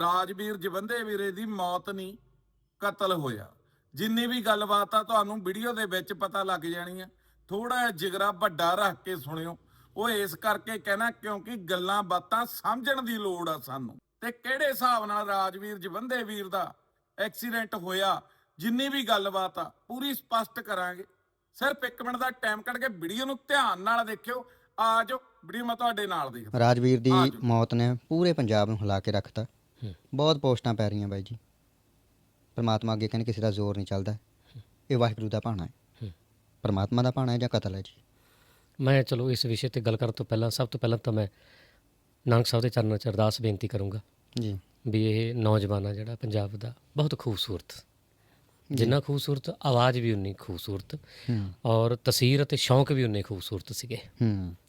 ਰਾਜਵੀਰ ਜਵੰਦੇ ਵੀਰੇ ਦੀ ਮੌਤ ਨਹੀਂ ਕਤਲ ਹੋਇਆ। ਜਿੰਨੀ ਵੀ ਗੱਲਬਾਤ ਆ ਤੁਹਾਨੂੰ ਵੀਡੀਓ ਦੇ ਵਿੱਚ ਪਤਾ ਲੱਗ ਜਾਣੀ ਆ। ਥੋੜਾ ਜਿਹਾ ਜਿਗਰਾ ਵੱਡਾ ਰੱਖ ਕੇ ਸੁਣਿਓ। ਉਹ ਇਸ ਕਰਕੇ ਕਹਿਣਾ ਕਿਉਂਕਿ ਗੱਲਾਂ ਬਾਤਾਂ ਸਮਝਣ ਦੀ ਲੋੜ ਆ ਸਾਨੂੰ। ਤੇ ਕਿਹੜੇ ਹਿਸਾਬ ਨਾਲ ਰਾਜਵੀਰ ਜਵੰਦੇ ਵੀਰ ਦਾ ਐਕਸੀਡੈਂਟ ਹੋਇਆ ਜਿੰਨੀ ਵੀ ਗੱਲਬਾਤ ਆ ਪੂਰੀ ਸਪਸ਼ਟ ਕਰਾਂਗੇ। ਸਿਰਫ 1 ਮਿੰਟ ਦਾ ਟਾਈਮ ਕੱਢ ਕੇ ਵੀਡੀਓ ਨੂੰ ਧਿਆਨ ਨਾਲ ਦੇਖਿਓ। ਆ ਜਾਓ ਵੀਡੀਓ ਮੈਂ ਤੁਹਾਡੇ ਨਾਲ ਦੇਖਦਾ। ਰਾਜਵੀਰ ਦੀ। ਮੌਤ ਨੇ ਪੂਰੇ ਪੰਜਾਬ ਨੂੰ ਹਿਲਾ ਕੇ ਰੱਖਤਾ। ਬਹੁਤ ਪੋਸਟਾਂ ਪੈ ਰਹੀਆਂ ਬਾਈ ਜੀ। ਪਰਮਾਤਮਾ ਅੱਗੇ ਕਹਿੰਦੇ ਕਿਸੇ ਦਾ ਜ਼ੋਰ ਨਹੀਂ ਚੱਲਦਾ। ਇਹ ਵਾਹਿਗੁਰੂ ਦਾ ਭਾਣਾ ਹੈ। ਪਰਮਾਤਮਾ ਦਾ ਭਾਣਾ ਹੈ ਜਾਂ ਕਤਲ ਹੈ ਜੀ? ਮੈਂ ਚਲੋ ਇਸ ਵਿਸ਼ੇ ਤੇ ਗੱਲ ਕਰਨ ਤੋਂ ਪਹਿਲਾਂ ਸਭ ਤੋਂ ਪਹਿਲਾਂ ਤਾਂ ਮੈਂ ਨਾਨਕ ਸਾਹਿਬ ਦੇ ਚਰਨਾਂ 'ਚ ਅਰਦਾਸ ਬੇਨਤੀ ਕਰੂੰਗਾ ਜੀ। ਵੀ ਇਹ ਨੌਜਵਾਨ ਆ ਜਿਹੜਾ ਪੰਜਾਬ ਦਾ ਬਹੁਤ ਖੂਬਸੂਰਤ ਜਿੰਨਾ ਖੂਬਸੂਰਤ ਆਵਾਜ਼ ਵੀ ਉਨੀ ਖੂਬਸੂਰਤ ਔਰ ਤਸਵੀਰ ਅਤੇ ਸ਼ੌਂਕ ਵੀ ਉਨੇ ਖੂਬਸੂਰਤ ਸੀਗੇ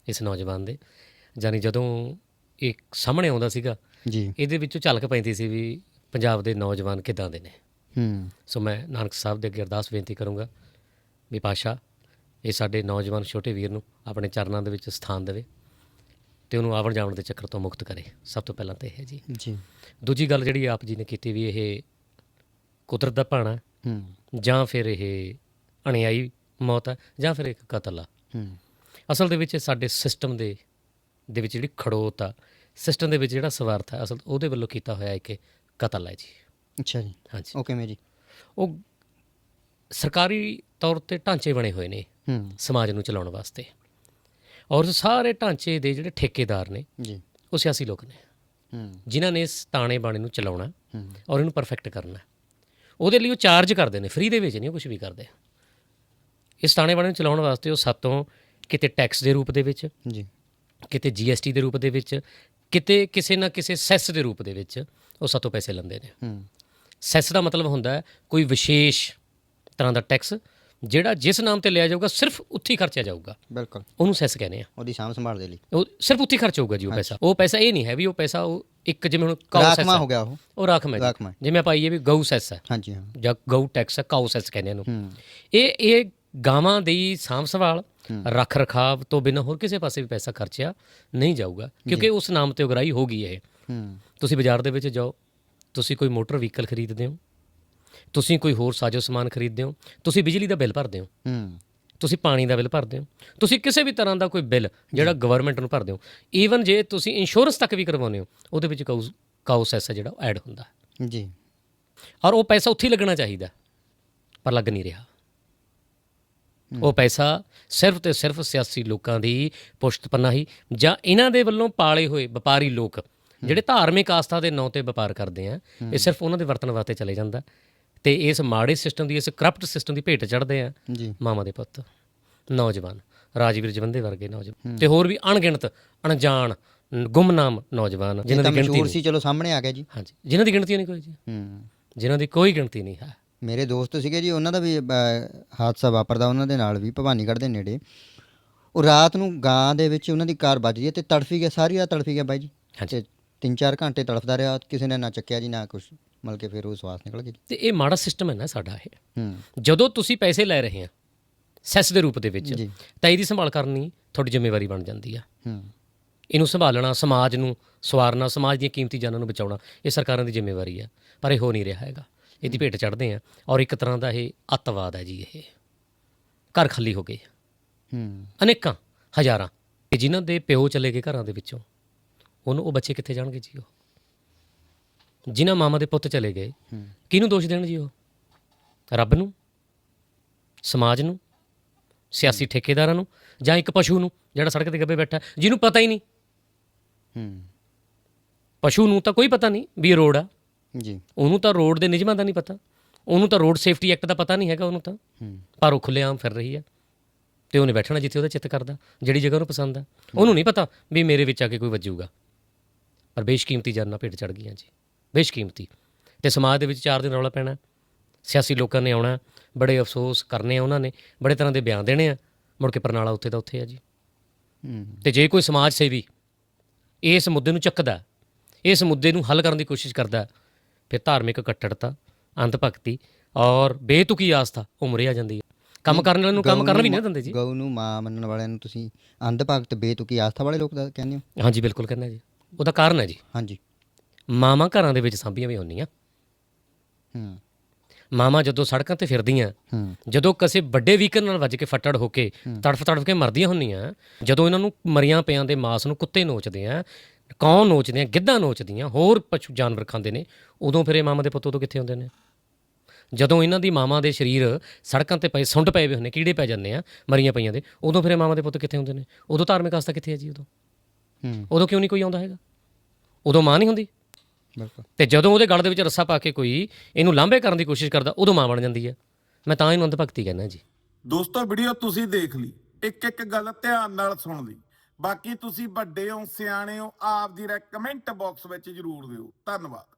ਇਸ ਨੌਜਵਾਨ ਦੇ। ਜਾਨੀ ਜਦੋਂ ਇਹ ਸਾਹਮਣੇ ਆਉਂਦਾ ਸੀਗਾ ਜੀ। ਇਹਦੇ ਵਿੱਚੋਂ ਝਲਕ ਪੈਂਦੀ ਸੀ ਵੀ ਪੰਜਾਬ ਦੇ ਨੌਜਵਾਨ ਕਿਦਾਂ ਦੇ ਨੇ। ਹੂੰ। ਸੋ ਮੈਂ ਨਾਨਕ ਸਾਹਿਬ ਦੇ ਅੱਗੇ ਅਰਦਾਸ ਬੇਨਤੀ ਕਰੂੰਗਾ ਵੀ ਪਾਸ਼ਾ ਇਹ ਸਾਡੇ ਨੌਜਵਾਨ ਛੋਟੇ ਵੀਰ ਨੂੰ ਆਪਣੇ ਚਰਨਾਂ ਦੇ ਵਿੱਚ ਸਥਾਨ ਦੇਵੇ ਤੇ ਉਹਨੂੰ ਆਵਣ ਜਾਵਣ ਦੇ ਚੱਕਰ ਤੋਂ ਮੁਕਤ ਕਰੇ। ਸਭ ਤੋਂ ਪਹਿਲਾਂ ਤਾਂ ਇਹ ਹੈ ਜੀ। ਜੀ। ਦੂਜੀ ਗੱਲ ਜਿਹੜੀ ਆਪ ਜੀ ਨੇ ਕੀਤੀ ਵੀ ਇਹ ਕੁਦਰਤ ਦਾ ਭਾਣਾ ਹੈ। ਜਾਂ ਫਿਰ ਇਹ ਅਣਿਆਈ ਮੌਤ ਹੈ ਜਾਂ ਫਿਰ ਇੱਕ ਕਤਲ ਆ ਹੂੰ। ਅਸਲ ਦੇ ਵਿੱਚ ਸਾਡੇ ਸਿਸਟਮ ਦੇ ਦੇ ਵਿੱਚ ਜਿਹੜੀ ਖੜੋਤ ਆ ਸਿਸਟਮ ਦੇ ਵਿੱਚ ਜਿਹੜਾ ਸਵਾਰਥ ਹੈ ਅਸਲ ਉਹਦੇ ਵੱਲੋਂ ਕੀਤਾ ਹੋਇਆ ਇੱਕ ਕਤਲ ਹੈ ਜੀ। ਅੱਛਾ ਜੀ। ਹਾਂਜੀ। ਕਿਵੇਂ ਜੀ। ਉਹ ਸਰਕਾਰੀ ਤੌਰ ਤੇ ਢਾਂਚੇ ਬਣੇ ਹੋਏ ਨੇ ਸਮਾਜ ਨੂੰ ਚਲਾਉਣ ਵਾਸਤੇ। ਔਰ ਸਾਰੇ ਢਾਂਚੇ ਦੇ ਜਿਹੜੇ ਠੇਕੇਦਾਰ ਨੇ ਜੀ। ਉਹ ਸਿਆਸੀ ਲੋਕ ਨੇ। ਜਿਨ੍ਹਾਂ ਨੇ ਇਸ ਤਾਣੇ ਬਾਣੇ ਨੂੰ ਚਲਾਉਣਾ ਔਰ ਇਹਨੂੰ ਪਰਫੈਕਟ ਕਰਨਾ। ਉਹਦੇ ਲਈ ਉਹ ਚਾਰਜ ਕਰਦੇ ਨੇ ਫ੍ਰੀ ਦੇ ਵਿੱਚ ਨਹੀਂ ਉਹ ਕੁਝ ਵੀ ਕਰਦੇ। ਇਸ ਤਾਣੇ ਬਾਣੇ ਨੂੰ ਚਲਾਉਣ ਵਾਸਤੇ ਉਹ ਸਾਤੋਂ ਕਿਤੇ ਟੈਕਸ ਦੇ ਰੂਪ ਦੇ ਵਿੱਚ ਜੀ। ਕਿਤੇ ਜੀਐਸਟੀ ਦੇ ਰੂਪ ਦੇ ਵਿੱਚ ਕਿਤੇ ਕਿਸੇ ਨਾ ਕਿਸੇ ਸੈਸ ਦੇ ਰੂਪ ਦੇ ਵਿੱਚ ਉਹ ਸਾਤੋਂ ਪੈਸੇ ਲੈਂਦੇ ਨੇ। ਹੂੰ। ਸੈਸ ਦਾ ਮਤਲਬ ਹੁੰਦਾ ਹੈ ਕੋਈ ਵਿਸ਼ੇਸ਼ ਤਰ੍ਹਾਂ ਦਾ ਟੈਕਸ ਜਿਹੜਾ ਜਿਸ ਨਾਮ ਤੇ ਲਿਆ ਜਾਊਗਾ ਸਿਰਫ ਉੱਥੇ ਹੀ ਖਰਚਿਆ ਜਾਊਗਾ। ਬਿਲਕੁਲ। ਉਹਨੂੰ ਸੈਸ ਕਹਿੰਦੇ ਆ। ਉਹਦੀ ਸਾਂਭ ਸੰਭਾਲ ਦੇ ਲਈ। ਉਹ ਸਿਰਫ ਉੱਥੇ ਹੀ ਖਰਚ ਹੋਊਗਾ ਜੀ ਉਹ ਪੈਸਾ। ਉਹ ਪੈਸਾ ਇਹ ਨਹੀਂ ਹੈ ਵੀ ਉਹ ਪੈਸਾ ਉਹ ਇੱਕ ਜਿਵੇਂ ਹੁਣ ਕਾਉ ਸੈਸ ਹੈ। ਗਿਆ ਉਹ। ਉਹ ਰਾਖਮ ਹੈ। ਜਿਵੇਂ ਆਪਾਂ ਆਈਏ ਵੀ ਗਊ ਸੈਸ ਹੈ। ਹਾਂਜੀ ਹਾਂ। ਜਾਂ ਗਊ ਟੈਕਸ ਹੈ ਕਾਉ ਸੈਸ ਕਹਿੰਦੇ ਇਹਨੂੰ ਹੂੰ। ਇਹ ਇਹ ਗਾਵਾਂ ਦੀ ਸਾਂਭ ਸੰਭਾਲ ਰੱਖ ਰਖਾਵ ਤੋਂ ਬਿਨਾਂ ਹੋਰ ਕਿਸੇ ਪਾਸੇ ਵੀ ਪੈਸਾ ਖਰਚਿਆ ਨਹੀਂ ਜਾਊਗਾ ਕਿਉਂਕਿ ਉਸ ਨਾਮ ਤੇ ਉਗਰਾਈ ਹੋ ਗਈ ਇਹ। ਤੁਸੀਂ ਬਾਜ਼ਾਰ ਦੇ ਵਿੱਚ ਜਾਓ ਤੁਸੀਂ ਕੋਈ ਮੋਟਰ ਵਹੀਕਲ ਖਰੀਦਦੇ ਹੋ ਤੁਸੀਂ ਕੋਈ ਹੋਰ ਸਾਜੋ ਸਮਾਨ ਖਰੀਦਦੇ ਹੋ ਤੁਸੀਂ ਬਿਜਲੀ ਦਾ ਬਿੱਲ ਭਰਦੇ ਹੋ ਤੁਸੀਂ ਪਾਣੀ ਦਾ ਬਿੱਲ ਭਰਦੇ ਹੋ ਤੁਸੀਂ ਕਿਸੇ ਵੀ ਤਰ੍ਹਾਂ ਦਾ ਕੋਈ ਬਿੱਲ ਜਿਹੜਾ ਗਵਰਨਮੈਂਟ ਨੂੰ ਭਰਦੇ ਹੋ ਈਵਨ ਜੇ ਤੁਸੀਂ ਇੰਸ਼ੋਰੈਂਸ ਤੱਕ ਵੀ ਕਰਵਾਉਂਦੇ ਹੋ ਉਹਦੇ ਵਿੱਚ ਕਾਉ ਕਾਉ ਸੈਸ ਹੈ ਜਿਹੜਾ ਐਡ ਹੁੰਦਾ। ਜੀ। ਔਰ ਉਹ ਪੈਸਾ ਉੱਥੇ ਹੀ ਲੱਗਣਾ ਚਾਹੀਦਾ ਪਰ ਲੱਗ ਨਹੀਂ ਰਿਹਾ। ਉਹ ਪੈਸਾ ਸਿਰਫ ਤੇ ਸਿਰਫ ਸਿਆਸੀ ਲੋਕਾਂ ਦੀ ਪੁਸ਼ਤ ਪਨਾਹੀ ਜਾਂ ਇਹਨਾਂ ਦੇ ਵੱਲੋਂ ਪਾਲੇ ਹੋਏ ਵਪਾਰੀ ਲੋਕ ਜਿਹੜੇ ਧਾਰਮਿਕ ਆਸਥਾ ਦੇ ਨਾਂ ਤੇ ਵਪਾਰ ਕਰਦੇ ਆ ਇਹ ਸਿਰਫ ਉਹਨਾਂ ਦੇ ਵਰਤਣ ਵਾਸਤੇ ਚਲੇ ਜਾਂਦਾ। ਤੇ ਇਸ ਮਾੜੇ ਸਿਸਟਮ ਦੀ ਇਸ ਕਰਪਟ ਸਿਸਟਮ ਦੀ ਭੇਟ ਚੜਦੇ ਆ ਮਾਮਾ ਦੇ ਪੁੱਤ ਨੌਜਵਾਨ ਰਾਜਵੀਰ ਜਵੰਦੇ ਵਰਗੇ ਨੌਜਵਾਨ ਤੇ ਹੋਰ ਵੀ ਅਣਗਿਣਤ ਅਣਜਾਣ ਗੁੰਮਨਾਮ ਨੌਜਵਾਨ ਜਿਨ੍ਹਾਂ ਦੀ ਗਿਣਤੀ ਸੀ ਚਲੋ ਸਾਹਮਣੇ ਆ ਗਿਆ ਜੀ। ਹਾਂਜੀ ਜਿਨ੍ਹਾਂ ਦੀ ਗਿਣਤੀ ਨਹੀਂ ਕੋਈ ਜੀ। ਹੂੰ। ਜਿਨ੍ਹਾਂ ਦੀ ਕੋਈ ਗਿਣਤੀ ਨਹੀਂ ਹੈ। ਮੇਰੇ ਦੋਸਤ ਸੀਗੇ ਜੀ ਉਹਨਾਂ ਦਾ ਵੀ ਹਾਦਸਾ ਵਾਪਰਦਾ ਉਹਨਾਂ ਦੇ ਨਾਲ ਵੀ ਭਵਾਨੀਗੜ੍ਹ ਦੇ ਨੇੜੇ। ਉਹ ਰਾਤ ਨੂੰ ਗਾਂ ਦੇ ਵਿੱਚ ਉਹਨਾਂ ਦੀ ਕਾਰ ਵੱਜਦੀ ਹੈ ਤੇ ਤੜਫੀ ਗਿਆ ਸਾਰੀ ਰਾਤ ਤੜਫੀ ਗਿਆ ਬਾਈ ਜੀ। ਹਾਂਜੀ। ਤੇ 3-4 ਘੰਟੇ ਤੜਫਦਾ ਰਿਹਾ ਕਿਸੇ ਨੇ ਨਾ ਚੱਕਿਆ ਜੀ ਨਾ ਕੁਝ ਮਤਲਬ ਕਿ ਫਿਰ ਉਹ ਸਵਾਸ ਨਿਕਲ ਗਈ ਤੇ ਇਹ ਮਾੜਾ ਸਿਸਟਮ ਹੈ ਨਾ ਸਾਡਾ ਇਹ। ਜਦੋਂ ਤੁਸੀਂ ਪੈਸੇ ਲੈ ਰਹੇ ਆ ਸੈਸ ਦੇ ਰੂਪ ਦੇ ਵਿੱਚ। ਤਾਂ ਇਹਦੀ ਸੰਭਾਲ ਕਰਨੀ ਤੁਹਾਡੀ ਜ਼ਿੰਮੇਵਾਰੀ ਬਣ ਜਾਂਦੀ ਆ। ਇਹਨੂੰ ਸੰਭਾਲਣਾ ਸਮਾਜ ਨੂੰ ਸਵਾਰਨਾ ਸਮਾਜ ਦੀਆਂ ਕੀਮਤੀ ਜਾਨਾਂ ਨੂੰ ਬਚਾਉਣਾ ਇਹ ਸਰਕਾਰਾਂ ਦੀ ਜ਼ਿੰਮੇਵਾਰੀ ਆ ਪਰ ਇਹ ਹੋ ਨਹੀਂ ਰਿਹਾ ਹੈਗਾ। ਇਹਦੀ ਭੇਟ ਚੜ੍ਹਦੇ ਆ ਔਰ ਇੱਕ ਤਰ੍ਹਾਂ ਦਾ ਇਹ ਅੱਤਵਾਦ ਹੈ ਜੀ ਇਹ। ਘਰ ਖਾਲੀ ਹੋ ਗਏ। ਹੂੰ। ਅਨੇਕਾਂ ਹਜ਼ਾਰਾਂ। ਕਿ ਜਿਨ੍ਹਾਂ ਦੇ ਪਿਓ ਚਲੇ ਗਏ ਘਰਾਂ ਦੇ ਵਿੱਚੋਂ ਉਹਨੂੰ ਉਹ ਬੱਚੇ ਕਿੱਥੇ ਜਾਣਗੇ ਜੀ ਉਹ? ਜਿਨ੍ਹਾਂ ਮਾਮਾ ਦੇ ਪੁੱਤ ਚਲੇ ਗਏ ਕਿਹਨੂੰ ਦੋਸ਼ ਦੇਣ ਜੀ ਉਹ? ਰੱਬ ਨੂੰ? ਸਮਾਜ ਨੂੰ? ਸਿਆਸੀ ਠੇਕੇਦਾਰਾਂ ਨੂੰ? ਜਾਂ ਇੱਕ ਪਸ਼ੂ ਨੂੰ ਜਿਹੜਾ ਸੜਕ ਤੇ ਗੱਬੇ ਬੈਠਾ? ਜਿਹਨੂੰ ਪਤਾ ਹੀ ਨਹੀਂ। ਹੂੰ। ਪਸ਼ੂ ਨੂੰ ਤਾਂ ਕੋਈ ਪਤਾ ਨਹੀਂ ਵੀ ਰੋਡ ਆ। ਜੀ। ਉਹਨੂੰ ਤਾਂ ਰੋਡ ਦੇ ਨਿਯਮਾਂ ਦਾ ਨਹੀਂ ਪਤਾ। ਉਹਨੂੰ ਤਾਂ ਰੋਡ ਸੇਫਟੀ ਐਕਟ ਦਾ ਪਤਾ ਨਹੀਂ ਹੈਗਾ ਉਹਨੂੰ ਤਾਂ। ਪਰ ਉਹ ਖੁੱਲ੍ਹੇਆਮ ਫਿਰ ਰਹੀ ਹੈ ਤੇ ਉਹਨੇ ਬੈਠਣਾ ਜਿੱਥੇ ਉਹਦਾ ਚਿੱਤ ਕਰਦਾ ਜਿਹੜੀ ਜਗ੍ਹਾ ਉਹਨੂੰ ਪਸੰਦ ਆ। ਉਹਨੂੰ ਨਹੀਂ ਪਤਾ ਵੀ ਮੇਰੇ ਵਿੱਚ ਆ ਕੇ ਕੋਈ ਵੱਜੂਗਾ। ਪਰ ਬੇਸ਼ਕੀਮਤੀ ਜਾਨਾਂ ਭੇਟ ਚੜ ਗਈਆਂ ਜੀ। ਬੇਸ਼ਕੀਮਤੀ। ਤੇ ਸਮਾਜ ਦੇ ਵਿੱਚ ਚਾਰ ਦਿਨ ਰੌਲਾ ਪੈਣਾ। ਸਿਆਸੀ ਲੋਕਾਂ ਨੇ ਆਉਣਾ। ਬੜੇ ਅਫਸੋਸ ਕਰਨੇ ਆ ਉਹਨਾਂ ਨੇ। ਬੜੇ ਤਰ੍ਹਾਂ ਦੇ ਬਿਆਨ ਦੇਣੇ ਆ। ਮੁੜ ਕੇ ਪਰਨਾਲਾ ਉੱਥੇ ਦਾ ਉੱਥੇ ਆ ਜੀ। ਤੇ ਜੇ ਕੋਈ ਸਮਾਜ ਸੇਵੀ ਇਸ ਮੁੱਦੇ ਨੂੰ ਚੱਕਦਾ ਇਸ ਮੁੱਦੇ ਨੂੰ ਹੱਲ ਕਰਨ ਦੀ ਕੋਸ਼ਿਸ਼ ਕਰਦਾ ਫਿਰ ਧਾਰਮਿਕ ਕੱਟੜਤਾ ਅੰਧ ਭਗਤੀ ਔਰ ਬੇਤੁਕੀ ਆਸਥਾ ਉਮਰੇ ਆ ਜਾਂਦੀ ਹੈ। ਕੰਮ ਕਰਨ ਵਾਲਿਆਂ ਨੂੰ ਕੰਮ ਕਰਨ ਵੀ ਨਹੀਂ ਦਿੰਦੇ ਜੀ। ਗਊ ਨੂੰ ਮਾਂ ਮੰਨਣ ਵਾਲਿਆਂ ਨੂੰ ਤੁਸੀਂ ਅੰਧ ਭਗਤ ਬੇਤੁਕੀ ਆਸਥਾ ਵਾਲੇ ਲੋਕ ਦਾ ਕਹਿੰਦੇ ਹੋ? ਹਾਂਜੀ ਬਿਲਕੁਲ ਕਹਿੰਦਾ ਜੀ। ਉਹਦਾ ਕਾਰਨ ਹੈ ਜੀ। ਹਾਂਜੀ। ਮਾਵਾਂ ਘਰਾਂ ਦੇ ਵਿੱਚ ਸਾਂਭੀਆਂ ਵੀ ਹੁੰਦੀਆਂ। ਹੂੰ। ਮਾਵਾਂ ਜਦੋਂ ਸੜਕਾਂ ਤੇ ਫਿਰਦੀਆਂ ਹੂੰ। ਜਦੋਂ ਕਿਸੇ ਵੱਡੇ ਵਹੀਕਲ ਨਾਲ ਵੱਜ ਕੇ ਫੱਟੜ ਹੋ ਕੇ ਤੜਫ ਤੜਫ ਕੇ ਮਰਦੀਆਂ ਹੁੰਦੀਆਂ ਜਦੋਂ ਇਹਨਾਂ ਨੂੰ ਮਰੀਆਂ ਪਿਆਂ ਦੇ ਮਾਸ ਨੂੰ ਕੁੱਤੇ ਨੋਚਦੇ ਆ ਕੌਣ ਨੋਚਦੇ ਆ ਗਿੱਧਾਂ ਨੋਚਦੀਆਂ ਹੋਰ ਪਸ਼ੂ ਜਾਨਵਰ ਖਾਂਦੇ ਨੇ ਉਦੋਂ ਫਿਰ ਇਹ ਮਾਮਾ ਦੇ ਪੁੱਤ ਉਦੋਂ ਕਿੱਥੇ ਹੁੰਦੇ ਨੇ? ਜਦੋਂ ਇਹਨਾਂ ਦੀ ਮਾਵਾਂ ਦੇ ਸਰੀਰ ਸੜਕਾਂ ਤੇ ਪਏ ਸੁੰਡ ਪਏ ਹੋਏ ਹੁੰਦੇ ਕੀੜੇ ਪੈ ਜਾਂਦੇ ਆ ਮਰੀਆਂ ਪਈਆਂ ਦੇ ਉਦੋਂ ਫਿਰ ਇਹ ਮਾਵਾਂ ਦੇ ਪੁੱਤ ਕਿੱਥੇ ਹੁੰਦੇ ਨੇ? ਉਦੋਂ ਧਾਰਮਿਕ ਆਸਥਾ ਕਿੱਥੇ ਹੈ ਜੀ ਉਦੋਂ? ਹੂੰ। ਉਦੋਂ ਕਿਉਂ ਨਹੀਂ ਕੋਈ ਆਉਂਦਾ ਹੈਗਾ? ਉਦੋਂ ਮਾਂ ਨਹੀਂ ਹੁੰਦੀ? ਬਿਲਕੁਲ। ਤੇ ਜਦੋਂ ਉਹਦੇ ਗਲ ਦੇ ਵਿੱਚ ਰੱਸਾ ਪਾ ਕੇ ਕੋਈ ਇਹਨੂੰ ਲਾਂਭੇ ਕਰਨ ਦੀ ਕੋਸ਼ਿਸ਼ ਕਰਦਾ ਉਦੋਂ ਮਾਂ ਬਣ ਜਾਂਦੀ ਹੈ ਮੈਂ ਤਾਂ ਇਹਨੂੰ ਅੰਧ ਭਗਤੀ ਕਹਿੰਦਾ ਜੀ। ਦੋਸਤੋ ਵੀਡੀਓ ਤੁਸੀਂ ਦੇਖ ਲਈ ਇੱਕ ਇੱਕ ਗੱਲ ਧਿਆਨ ਨਾਲ ਸੁਣ ਲਈ। ਬਾਕੀ ਤੁਸੀਂ ਵੱਡੇ ਹੋ, ਸਿਆਣੇ ਹੋ, ਆਪ ਦੀ ਰਾਏ ਕਮੈਂਟ ਬਾਕਸ ਵਿੱਚ ਜਰੂਰ ਦਿਓ। ਧੰਨਵਾਦ।